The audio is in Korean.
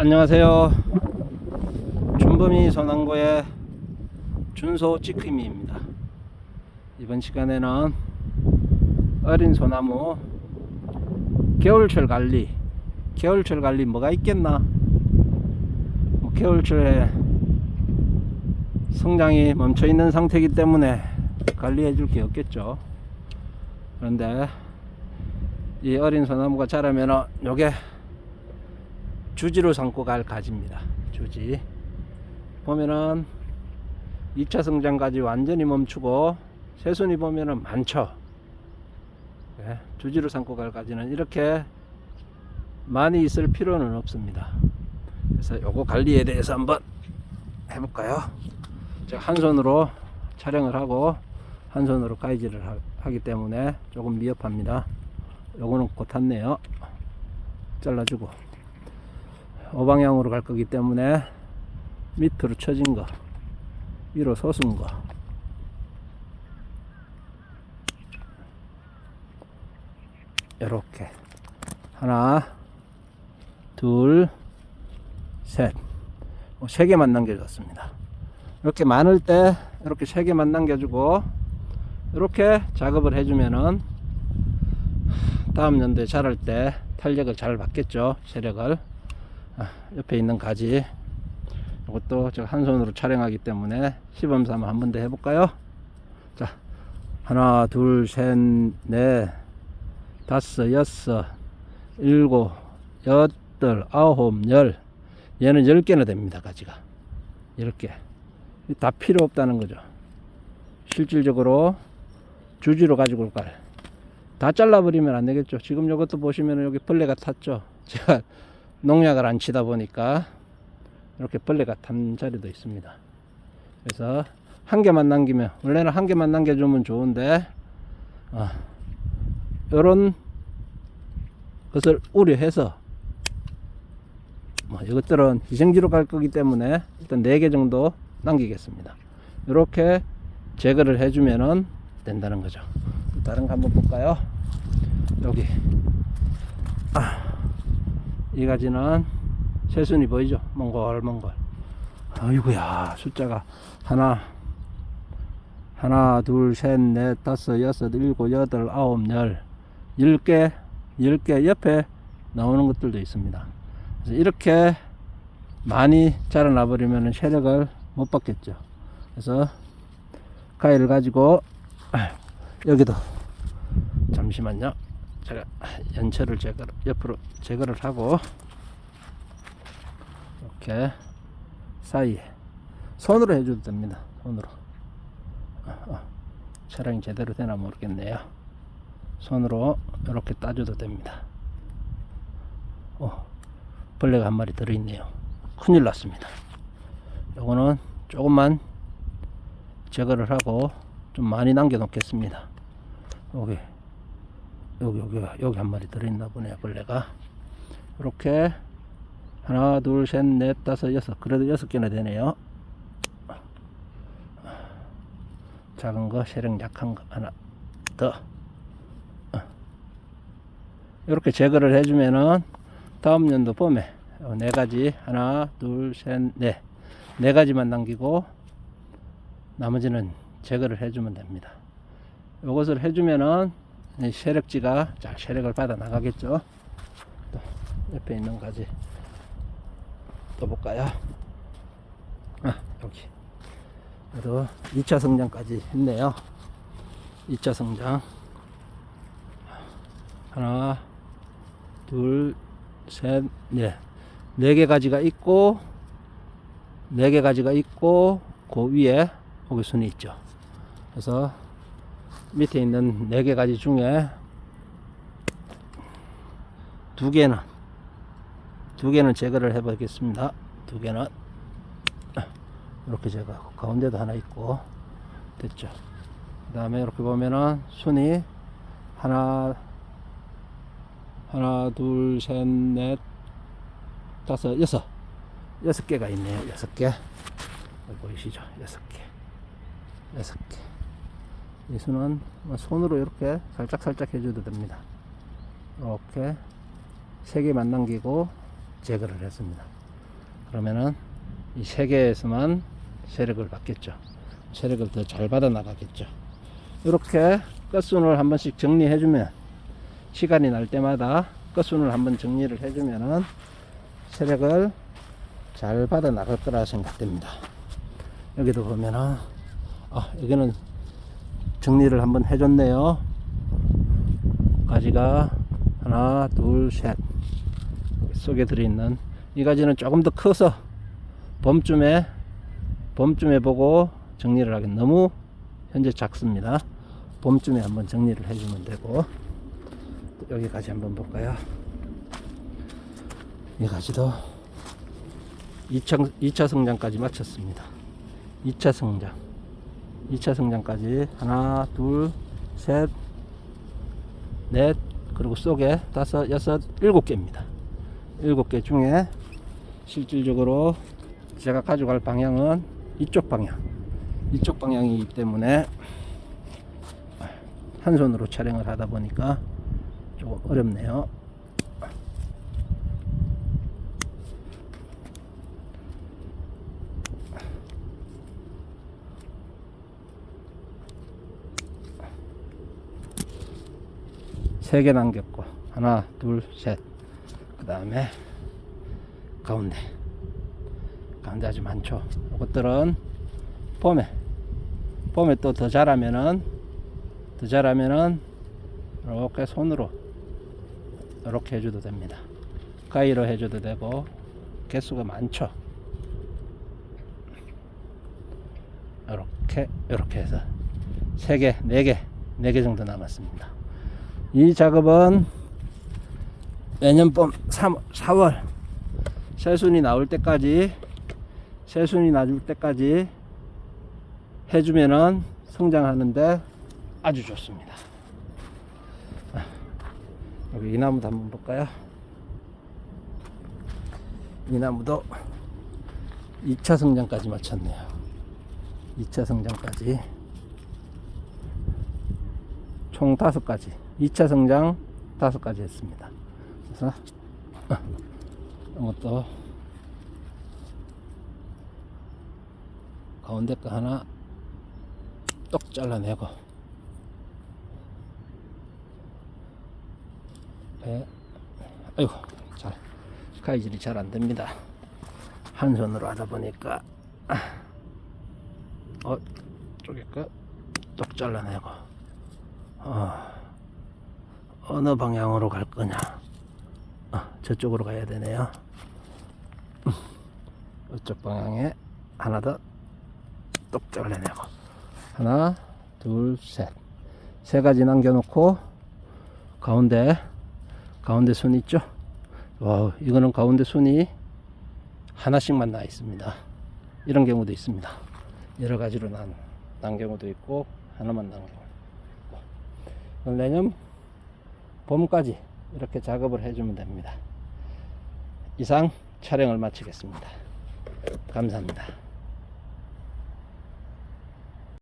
안녕하세요. 준범이 소낭고의 준소 찌크미입니다. 이번 시간에는 어린 소나무 겨울철 관리, 겨울철 관리 뭐가 있겠나? 뭐 겨울철에 성장이 멈춰 있는 상태이기 때문에 관리해 줄 게 없겠죠. 그런데 이 어린 소나무가 자라면은 요게 주지로 삼고 갈 가지입니다. 주지. 보면은 2차 성장까지 완전히 멈추고 새순이 보면은 많죠. 예, 주지로 삼고 갈 가지는 이렇게 많이 있을 필요는 없습니다. 그래서 요거 관리에 대해서 한번 해볼까요? 제가 한 손으로 촬영을 하고 한 손으로 하, 하기 때문에 조금 미흡합니다. 요거는 곧 탔네요. 잘라주고 오방향으로 갈 거기 때문에 밑으로 쳐진 거 위로 솟은 거. 이렇게. 하나 둘셋세 개만 남겨줬습니다. 이렇게 많을 때 이렇게 세 개만 남겨주고 이렇게 작업을 해주면은 다음 연도에 자랄 때 탄력을 잘 받겠죠 세력을. 아, 옆에 있는 가지 이것도 제가 한 손으로 촬영하기 때문에 시범 삼아 한 번 더 해볼까요? 자, 하나, 둘, 셋, 넷, 다섯, 여섯, 일곱, 여덟, 아홉, 열. 얘는 열 개나 됩니다, 가지가. 열 개. 다 필요 없다는 거죠. 실질적으로 주지로 가지고 올 거를. 다 잘라버리면 안 되겠죠. 지금 이것도 보시면 여기 벌레가 탔죠. 제가 농약을 안 치다 보니까 이렇게 벌레가 탄 자리도 있습니다. 그래서 한 개만 남기면 원래는 한 개만 남겨주면 좋은데 어, 이런 것을 우려해서 뭐 이것들은 희생지로 갈 거기 때문에 일단 네개 정도 남기겠습니다. 이렇게 제거를 해주면은 된다는 거죠. 다른 거 한번 볼까요? 여기 아. 이 가지는 새순이 보이죠? 몽골몽골. 아이고야 숫자가 하나 하나 둘 셋 넷 다섯 여섯 일곱 여덟 아홉 열 열 개 열 개 옆에 나오는 것들도 있습니다. 그래서 이렇게 많이 자라나 버리면 세력을 못 받겠죠. 그래서 가위를 가지고 여기도 잠시만요. 제가 연철을 제거 옆으로 제거를 하고 이렇게 사이에 손으로 해줘도 됩니다. 손으로 어, 어. 촬영이 제대로 되나 모르겠네요. 손으로 이렇게 따줘도 됩니다. 어, 벌레가 한 마리 들어있네요. 큰일 났습니다. 요거는 조금만 제거를 하고 좀 많이 남겨 놓겠습니다. 여기 여기 여기 여기 한 마리 들어있나 보네요 벌레가. 이렇게 하나 둘 셋 넷 다섯 여섯. 그래도 여섯 개나 되네요. 작은 거 세력 약한 거 하나 더. 이렇게 제거를 해주면은 다음 연도 봄에 네 가지 하나 둘 셋넷네 네 가지만 남기고 나머지는 제거를 해주면 됩니다. 이것을 해주면은 이 세력지가 잘 세력을 받아 나가겠죠. 또 옆에 있는 가지 또 볼까요? 아 여기 그래도 2차 성장까지 했네요. 2차 성장 하나 둘 셋 넷 네 개 가지가 있고 네 개 가지가 있고 그 위에 거기 순이 있죠. 그래서 밑에 있는 네 개 가지 중에 두 개는 두 개는 제거를 해 보겠습니다. 두 개는 이렇게 제거하고 가운데도 하나 있고 됐죠. 그 다음에 이렇게 보면은 순이 하나 하나 둘 셋 넷 다섯 여섯 여섯 개가 있네요. 여섯 개 보이시죠? 여섯 개 여섯 개 이 순은 뭐 손으로 이렇게 살짝 살짝 해줘도 됩니다. 이렇게 세 개만 남기고 제거를 했습니다. 그러면은 이 세 개에서만 세력을 받겠죠. 세력을 더 잘 받아 나가겠죠. 이렇게 끝순을 한 번씩 정리해주면 시간이 날 때마다 끝순을 한번 정리를 해주면은 세력을 잘 받아 나갈 거라 생각됩니다. 여기도 보면은 아 여기는 정리를 한번 해줬네요. 가지가 하나, 둘, 셋 속에 들어있는 이 가지는 조금 더 커서 봄쯤에 봄쯤에 보고 정리를 하긴 너무 현재 작습니다. 봄쯤에 한번 정리를 해주면 되고 또 여기 가지 한번 볼까요? 이 가지도 2차, 2차 성장까지 마쳤습니다. 2차 성장 2차 성장까지 하나 둘셋넷 그리고 속에 다섯 여섯 일곱 개입니다. 일곱 개 중에 실질적으로 제가 가져갈 방향은 이쪽 방향 이쪽 방향이기 때문에 한 손으로 촬영을 하다 보니까 조금 어렵네요. 세 개 남겼고 하나 둘셋그 다음에 가운데. 가운데 아주 많죠. 이것들은 봄에. 봄에 또 더 자라면은 더 자라면은 이렇게 손으로 이렇게 해줘도 됩니다. 가위로 해줘도 되고 개수가 많죠. 이렇게 이렇게 해서 세 개, 네 개, 네개 정도 남았습니다. 이 작업은 내년 봄 3, 4월 새순이 나올 때까지 새순이 나줄 때까지 해주면은 성장하는데 아주 좋습니다. 아, 여기 이 나무도 한번 볼까요? 이 나무도 2차 성장까지 마쳤네요. 2차 성장까지 총 다섯 가지 2차 성장 다섯 가지 했습니다. 그래서 이것도 가운데 거 하나 똑 잘라내고 배 아이고 잘 가위질이 잘 안됩니다. 한 손으로 하다 보니까 어 쪽에 거똑 잘라내고 어, 어느 방향으로 갈 거냐? 어, 저쪽으로 가야 되네요. 음, 이쪽 방향에 하나 더 똑 잘라내고 하나, 둘, 셋, 세 가지 남겨놓고 가운데 가운데 순 있죠? 와, 이거는 가운데 순이 하나씩만 나 있습니다. 이런 경우도 있습니다. 여러 가지로 난, 난 경우도 있고 하나만 난 경우. 내년 봄까지 이렇게 작업을 해주면 됩니다. 이상 촬영을 마치겠습니다. 감사합니다.